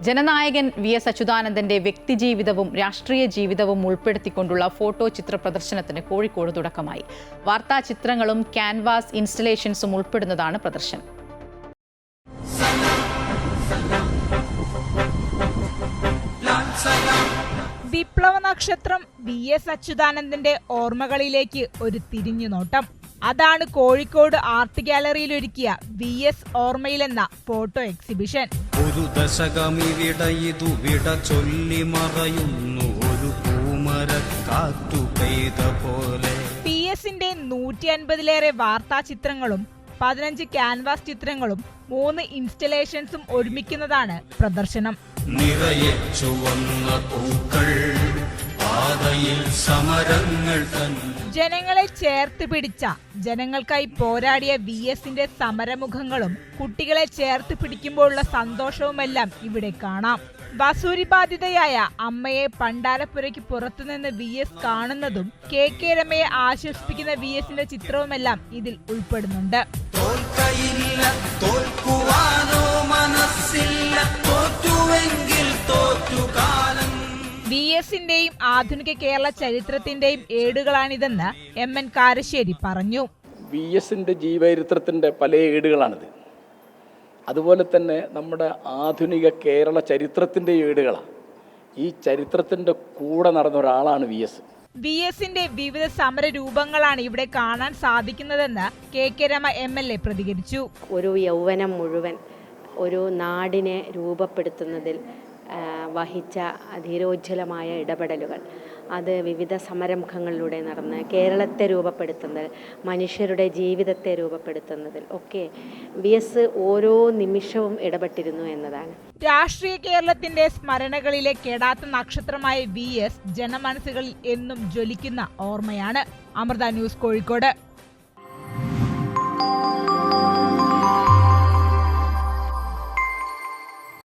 Jananayakan V S അച്യുതാനന്ദന്റെ വ്യക്തിജീവിതവും രാഷ്ട്രീയ ജീവിതവും ഉൾപ്പെടുത്തിക്കൊണ്ടുള്ള photo ചിത്ര പ്രദർശനത്തിന് കോഴിക്കോട് തുടക്കമായി. വാർത്താ ചിത്രങ്ങളും ക്യാൻവാസ് ഇൻസ്റ്റലേഷൻസും ഉൾപ്പെടുന്നതാണ് പ്രദർശനം. വിപ്ലവ നക്ഷത്രം വി എസ് അച്യുതാനന്ദന്റെ ഓർമ്മകളിലേക്ക് ഒരു തിരിഞ്ഞുനോട്ടം അതാണ് കോഴിക്കോട് ആർട്ട് ഗാലറിയിൽ ഒരുക്കിയ വി എസ് ഓർമ്മയിലെന്ന ഫോട്ടോ എക്സിബിഷൻ. ഒരു ദശകമിവിട ഇതു വിട ചൊല്ലി മറയുന്നു. ഒരു പൂമരക്കാറ്റു പെയ്ത പോലെ. പി എസിന്റെ നൂറ്റി അൻപതിലേറെ വാർത്താ ചിത്രങ്ങളും പതിനഞ്ച് ക്യാൻവാസ് ചിത്രങ്ങളും മൂന്ന് ഇൻസ്റ്റലേഷൻസും ഒരുമിക്കുന്നതാണ് പ്രദർശനം. നിറയെ ചുവന്ന പൂക്കൾ. ജനങ്ങളെ ചേർത്ത് പിടിച്ച ജനങ്ങൾക്കായി പോരാടിയ വി എസിന്റെ സമരമുഖങ്ങളും കുട്ടികളെ ചേർത്ത് പിടിക്കുമ്പോഴുള്ള സന്തോഷവുമെല്ലാം ഇവിടെ കാണാം. വസൂരി ബാധിതയായ അമ്മയെ പണ്ടാരപ്പുരയ്ക്ക് പുറത്തുനിന്ന് വി എസ് കാണുന്നതും കെ കെ രമയെ ആശ്വസിപ്പിക്കുന്ന വി എസിന്റെ ചിത്രവുമെല്ലാം ഇതിൽ ഉൾപ്പെടുന്നുണ്ട്. എസിന്റെയും ആധുനിക കേരള ചരിത്രത്തിന്റെയും ഏടുകളാണിതെന്ന് എം എൻ കാരശ്ശേരി പറഞ്ഞു. വി എസിന്റെ ജീവചരിത്രത്തിന്റെ പല ഏടുകളാണിത്. അതുപോലെ തന്നെ നമ്മുടെ ആധുനിക കേരള ചരിത്രത്തിന്റെ ഏടുകളാണ് ഈ ചരിത്രത്തിന്റെ കൂടെ നടന്ന ഒരാളാണ് വി എസ്. വി എസിന്റെ വിവിധ സമര രൂപങ്ങളാണ് ഇവിടെ കാണാൻ സാധിക്കുന്നതെന്ന് K K Rema M L A പ്രതികരിച്ചു. ഒരു യൗവനം മുഴുവൻ ഒരു നാടിനെ രൂപപ്പെടുത്തുന്നതിൽ വഹിച്ച ധീരോജ്വലമായ ഇടപെടലുകൾ. അത് വിവിധ സമരമുഖങ്ങളിലൂടെ നടന്ന് കേരളത്തെ രൂപപ്പെടുത്തുന്നതിൽ മനുഷ്യരുടെ ജീവിതത്തെ രൂപപ്പെടുത്തുന്നതിൽ ഒക്കെ വി എസ് ഓരോ നിമിഷവും ഇടപെട്ടിരുന്നു എന്നതാണ്. രാഷ്ട്രീയ കേരളത്തിന്റെ സ്മരണകളിലെ കെടാത്ത നക്ഷത്രമായ വി എസ് ജനമനസ്സുകളിൽ എന്നും ജ്വലിക്കുന്ന ഓർമ്മയാണ്. അമൃത ന്യൂസ് കോഴിക്കോട്.